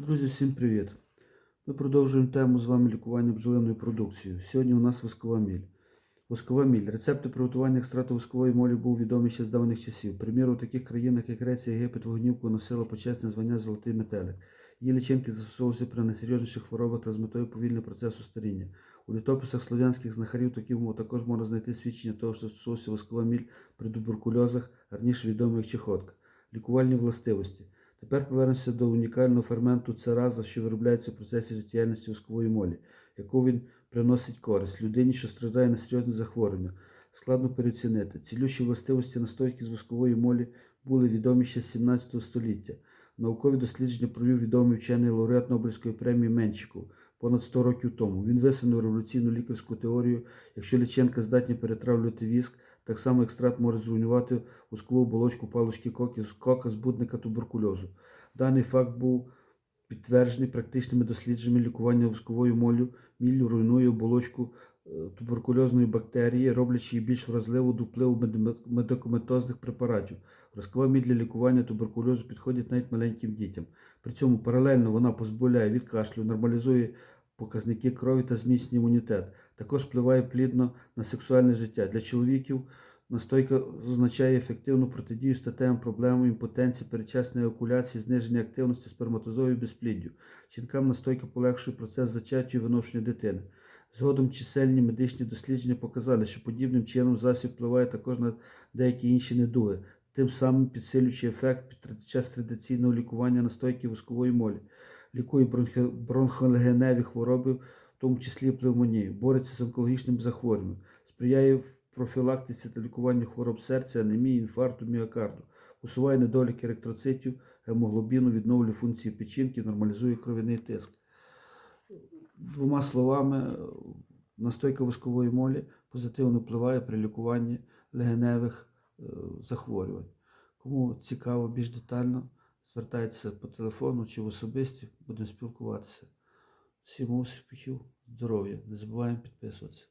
Друзі, всім привіт! Ми продовжуємо тему з вами лікування бджолиною продукцією. Сьогодні у нас воскова міль. Воскова міль. Рецепти приготування екстракту воскової молі був відомий ще з давніх часів. Приміру, у таких країнах, як Греція, Єгипет, вогнівку носила почесне звання Золотий метелик. Її лічинки застосовувалися при найсерйозніших хворобах та з метою повільного процесу старіння. У літописах слов'янських знахарів таким також можна знайти свідчення того, що застосовувався воскова міль при туберкульозах, раніше відомий як чехотка. Лікувальні властивості. Тепер повернемося до унікального ферменту цераза, що виробляється в процесі життєдіяльності воскової молі, яку він приносить користь людині, що страждає на серйозні захворювання. Складно переоцінити. Цілющі властивості настойки з воскової молі були відомі ще з 17 століття. Наукові дослідження провів відомий вчений лауреат Нобелівської премії Менчиков понад 100 років тому. Він висунув революційну лікарську теорію, якщо лічинка здатні перетравлювати віск, так само екстракт може зруйнувати воскову оболочку палочки кока збудника туберкульозу. Даний факт був підтверджений практичними дослідженнями лікування восковою моллю. Міллю руйнує оболочку е, туберкульозної бактерії, роблячи її більш вразливу до впливу медикаментозних препаратів. Воскова міль для лікування туберкульозу підходить навіть маленьким дітям. При цьому паралельно вона позбавляє від кашлю, нормалізує показники крові та зміцнює імунітет. Також впливає плідно на сексуальне життя. Для чоловіків настойка означає ефективну протидію статевим проблемам імпотенції, передчасної евакуляції, зниження активності сперматозою і безпліддю. Жінкам настойка полегшує процес зачаття і виношення дитини. Згодом чисельні медичні дослідження показали, що подібним чином засіб впливає також на деякі інші недуги, тим самим підсилюючи ефект під час традиційного лікування настойки воскової молі лікує бронхолегеневі хвороби, в тому числі пневмонію, бореться з онкологічним захворюванням, сприяє профілактиці та лікуванню хвороб серця, анемії, інфаркту, міокарду, усуває недоліки еритроцитів, гемоглобіну, відновлює функції печінки, нормалізує кров'яний тиск. Двома словами, настойка воскової молі позитивно впливає при лікуванні легеневих е, захворювань. Кому цікаво більш детально, звертайтеся по телефону чи в особисті, будемо спілкуватися. Всім успіхів, здоров'я. Не забуваємо підписуватися.